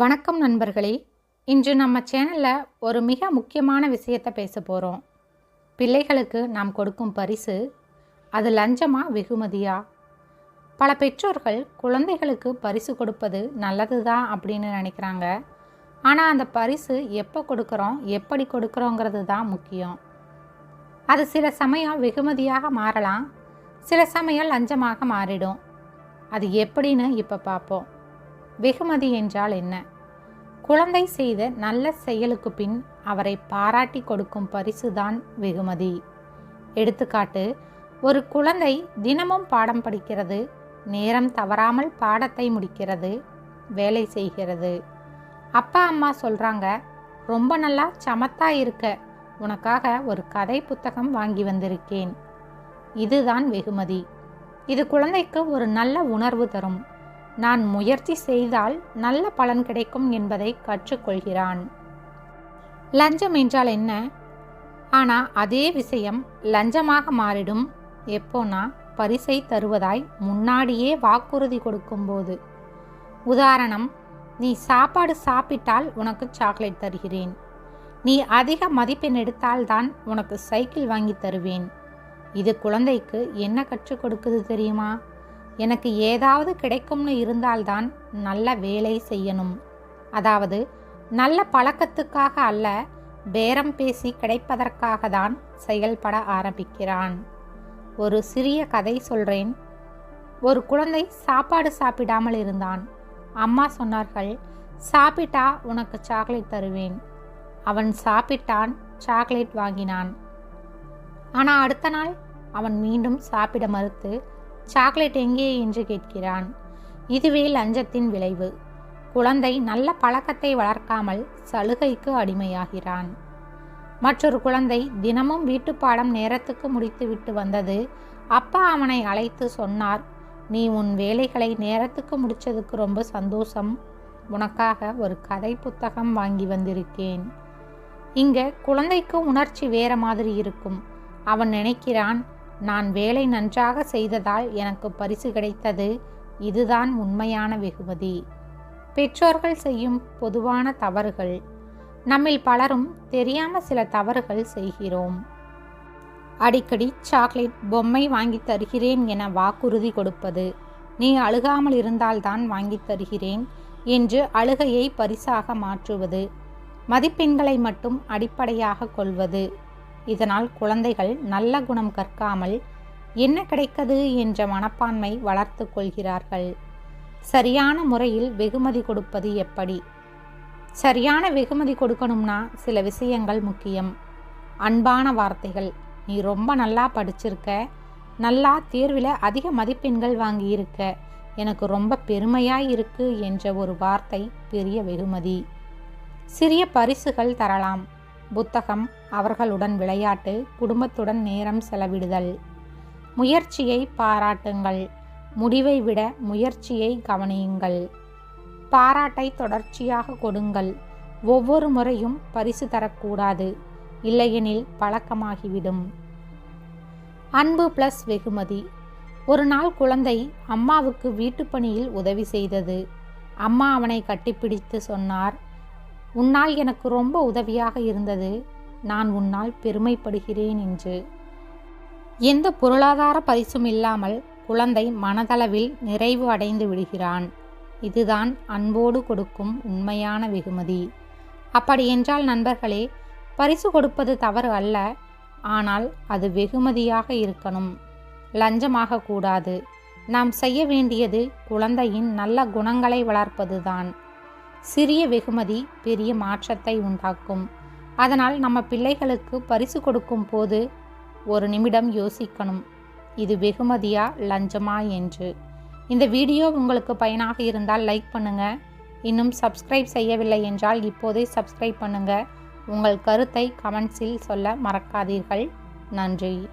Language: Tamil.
வணக்கம் நண்பர்களே. இன்று நம்ம சேனலில் ஒரு மிக முக்கியமான விஷயத்தை பேச போகிறோம் பிள்ளைகளுக்கு நாம் கொடுக்கும் பரிசு அது லஞ்சமா வெகுமதியா? பல பெற்றோர்கள் குழந்தைகளுக்கு பரிசு கொடுப்பது நல்லது தான் அப்படின்னு நினைக்கிறாங்க. ஆனால் அந்த பரிசு எப்போ கொடுக்குறோம் எப்படி கொடுக்குறோங்கிறது தான் முக்கியம். அது சில சமயம் வெகுமதியாக மாறலாம் சில சமயம் லஞ்சமாக மாறிடும். அது எப்படின்னு இப்போ பார்ப்போம். வெகுமதி என்றால் என்ன? குழந்தை செய்த நல்ல செயலுக்கு பின் அவரை பாராட்டி கொடுக்கும் பரிசுதான் வெகுமதி. எடுத்துக்காட்டு ஒரு குழந்தை தினமும் பாடம் படிக்கிறது நேரம் தவறாமல் பாடத்தை முடிக்கிறது வேலை செய்கிறது. அப்பா அம்மா சொல்கிறாங்க ரொம்ப நல்லா சமத்தா இருக்க உனக்காக ஒரு கதை புத்தகம் வாங்கி வந்திருக்கேன். இதுதான் வெகுமதி. இது குழந்தைக்கு ஒரு நல்ல உணர்வு தரும். நான் முயற்சி செய்தால் நல்ல பலன் கிடைக்கும் என்பதை கற்றுக்கொள்கிறான். லஞ்சம் என்றால் என்ன? ஆனால் அதே விஷயம் லஞ்சமாக மாறிடும். எப்போனா பரிசை தருவதாய் முன்னாடியே வாக்குறுதி கொடுக்கும்போது. உதாரணம் நீ சாப்பாடு சாப்பிட்டால் உனக்கு சாக்லேட் தருகிறேன். நீ அதிக மதிப்பெண் எடுத்தால்தான் உனக்கு சைக்கிள் வாங்கி தருவேன். இது குழந்தைக்கு என்ன கற்றுக் கொடுக்குது தெரியுமா? எனக்கு ஏதாவது கிடைக்கும்னு இருந்தால்தான் நல்ல வேலை செய்யணும். அதாவது நல்ல பழக்கத்துக்காக அல்ல பேரம் பேசி கிடைப்பதற்காக தான் செயல்பட ஆரம்பிக்கிறான். ஒரு சிறிய கதை சொல்கிறேன் ஒரு குழந்தை சாப்பாடு சாப்பிடாமல் இருந்தான். அம்மா சொன்னார்கள் சாப்பிட்டா உனக்கு சாக்லேட் தருவேன். அவன் சாப்பிட்டான் சாக்லேட் வாங்கினான். ஆனால் அடுத்த நாள் அவன் மீண்டும் சாப்பிட மறுத்து சாக்லேட் எங்கே என்று கேட்கிறான். இதுவே லஞ்சத்தின் விளைவு. குழந்தை நல்ல பழக்கத்தை வளர்க்காமல் சலுகைக்கு அடிமையாகிறான். மற்றொரு குழந்தை தினமும் வீட்டுப்பாடம் நேரத்துக்கு முடித்துவிட்டு வந்தது அப்பா அவனை அழைத்து சொன்னார் நீ உன் வேலைகளை நேரத்துக்கு முடிச்சதுக்கு ரொம்ப சந்தோஷம். உனக்காக ஒரு கதை புத்தகம் வாங்கி வந்திருக்கேன். இங்க குழந்தைக்கு உணர்ச்சி வேற மாதிரி இருக்கும். அவன் நினைக்கிறான் நான் வேலை நன்றாக செய்ததால் எனக்கு பரிசு கிடைத்தது. இதுதான் உண்மையான வெகுமதி. பெற்றோர்கள் செய்யும் பொதுவான தவறுகள். நம்மில் பலரும் தெரியாம சில தவறுகள் செய்கிறோம். அடிக்கடி சாக்லேட் பொம்மை வாங்கி தருகிறேன் என வாக்குறுதி கொடுப்பது. நீ அழுகாமல் இருந்தால்தான் வாங்கி தருகிறேன் என்று அழுகையை பரிசாக மாற்றுவது. மதிப்பெண்களை மட்டும் அடிப்படையாக கொள்வது. இதனால் குழந்தைகள் நல்ல குணம் கற்காமல் என்ன கிடைக்கது என்ற மனப்பான்மை வளர்த்து கொள்கிறார்கள். சரியான முறையில் வெகுமதி கொடுப்பது எப்படி? சரியான வெகுமதி கொடுக்கணும்னா சில விஷயங்கள் முக்கியம். அன்பான வார்த்தைகள். நீ ரொம்ப நல்லா படிச்சிருக்க. நல்லா தேர்வில் அதிக மதிப்பெண்கள் வாங்கியிருக்க. எனக்கு ரொம்ப பெருமையாக இருக்கு என்ற ஒரு வார்த்தை பெரிய வெகுமதி. சிறிய பரிசுகள் தரலாம். புத்தகம் அவர்களுடன் விளையாட்டு குடும்பத்துடன் நேரம் செலவிடுதல். முயற்சியை பாராட்டுங்கள். முடிவை விட முயற்சியை கவனியுங்கள். பாராட்டை தொடர்ச்சியாக கொடுங்கள். ஒவ்வொரு முறையும் பரிசு தரக்கூடாது. இல்லையெனில் பழக்கமாகிவிடும். அன்பு பிளஸ் வெகுமதி. ஒரு நாள் குழந்தை அம்மாவுக்கு வீட்டுப்பணியில் உதவி செய்தது. அம்மா அவனை கட்டிப்பிடித்து சொன்னார். உன்னால் எனக்கு ரொம்ப உதவியாக இருந்தது. நான் உன்னால் பெருமைப்படுகிறேன் என்று. எந்த பொருளாதார பரிசும் இல்லாமல் குழந்தை மனதளவில் நிறைவு அடைந்து விடுகிறான். இதுதான் அன்போடு கொடுக்கும் உண்மையான வெகுமதி. அப்படியென்றால் நண்பர்களே பரிசு கொடுப்பது தவறு அல்ல. ஆனால் அது வெகுமதியாக இருக்கணும். லஞ்சமாக கூடாது. நாம் செய்ய வேண்டியது குழந்தையின் நல்ல குணங்களை வளர்ப்பதுதான். சிறிய வெகுமதி பெரிய மாற்றத்தை உண்டாக்கும். அதனால் நம்ம பிள்ளைகளுக்கு பரிசு கொடுக்கும் போது ஒரு நிமிடம் யோசிக்கணும். இது வெகுமதியா லஞ்சமா என்று. இந்த வீடியோ உங்களுக்கு பயனாக இருந்தால் லைக் பண்ணுங்க. இன்னும் சப்ஸ்கிரைப் செய்யவில்லை என்றால் இப்போதே சப்ஸ்கிரைப் பண்ணுங்க. உங்கள் கருத்தை கமெண்ட்ஸில் சொல்ல மறக்காதீர்கள். நன்றி.